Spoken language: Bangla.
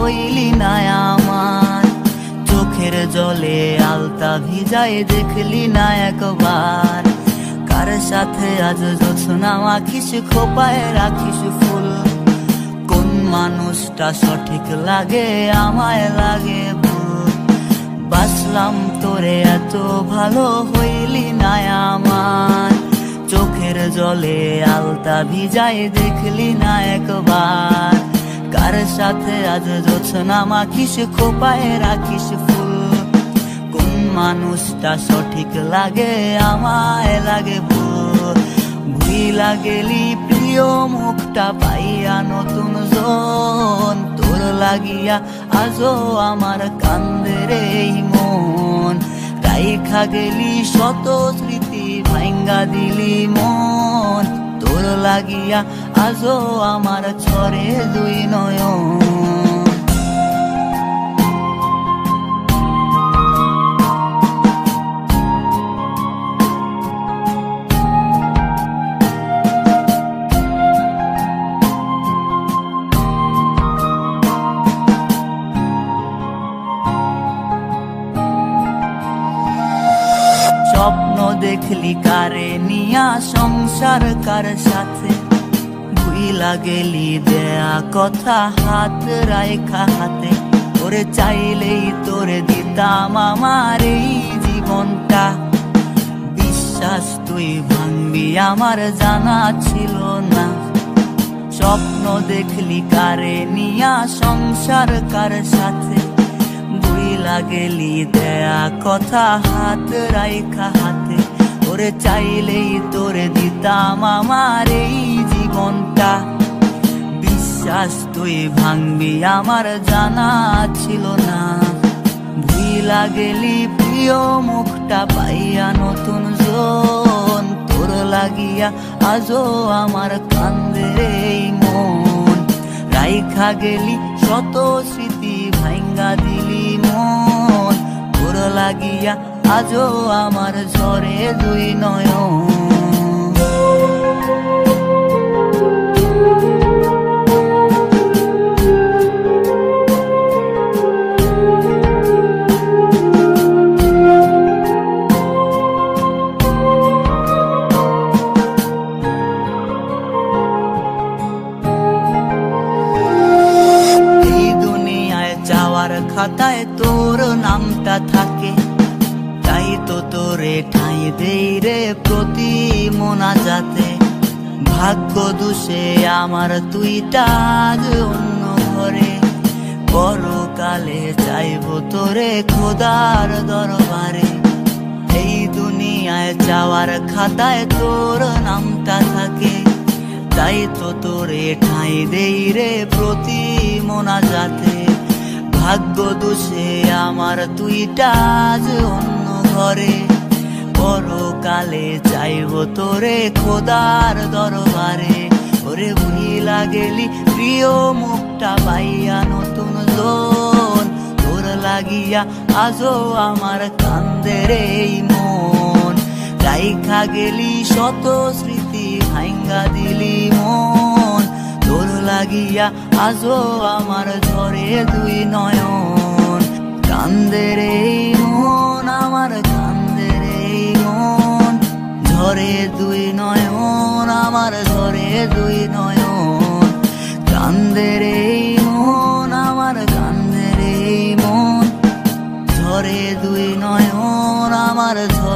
হইলি না আমার। চোখের জলে আলতা ভিজায় দেখলি না একবার। কার সাথে আজ জোছনা মাখিস, খোপায় রাখিস ফুল? কোন মানুষটা সঠিক লাগে, আমায় লাগে ভুল? বাসলাম তোরে এত ভালো হইলি না আমার। চোখের জলে আলতা ভিজায় দেখলি না একবার। কার সাথে আজ জোছনা মাখিস খোপায় রাখিস ফুল, কোন মানুষটা সঠিক লাগে, আমায় লাগে ভুল। ভুইলা গেলি প্রিয় মুখটা পাইয়া নতুন জন, তোর লাগিয়া আজও আমার কান্দের এই মন। রাইখা গেলি শত স্মৃতি ভাঙ্গা দিলি মন। লাগিয়া আজও আমার ছরে দুই নয়ন। স্বপ্ন দেখলি কারে নিয়া সংসার কার সাথে? ভুইলা গেলি দেয়া কথা হাত রাইখা হাতে। ওরে চাইলেই তোরে দিতাম আমার এই জীবনটা। বিশ্বাস তুই ভাঙবি আমার জানা ছিল না। স্বপ্ন দেখলি কারে নিয়া সংসার কার সাথে? বুইলা গেলি দেয়া কথা, হাত রাইখা হাতে। ওরে চাইলেই তোরে দিতাম আমার এই জীবনটা। বিশ্বাস তুই ভাঙবি, আমার জানা ছিল না। ভুইলা গেলি প্রিয় মুখটা পাইয়া নতুন জন তোর লাগিয়া আজও আমার কান্দের এই মন। রাইখা গেলি, শত স্মৃতি ভাঙ্গা দিলি লাগিয়া আজও আমার ঝরে দুই যাওয়ার খাতায় তোর নামটা থাকে। তোরে ঠাই দেই রে প্রতি মোনা যাতে ভাগ্য দুষে আমার তুইটা আজ অন্য ঘরে। পরকালে চাইব তোরে খোদার দরবারে। এই দুনিয়ায় যাওয়ার খাতায় তোর নামটা থাকে। তাই তো তোরে ঠাই দেই রে প্রতি মোনা যাতে ভাগ্য দোষে আমার তুইটা আজ অন্য ঘরে, পরকালে চাইব তোরে খোদার দরবারে। ওরে ভুইলা গেলি, প্রিয় মুখটা পাইয়া নতুন জন। তোর লাগিয়া আজও আমার কান্দের এই মন। রাইখা গেলি, শত স্মৃতি ভাঙ্গা দিলি মন। তোর লাগিয়া আজও আমার ঝরে দুই নয়ন। কান্দের দুই নয়ন, আমার ঝরে দুই নয়ন। কান্দের এই মন, আমার কান্দের এই মন। ঝরে দুই নয়ন, আমার নয়ন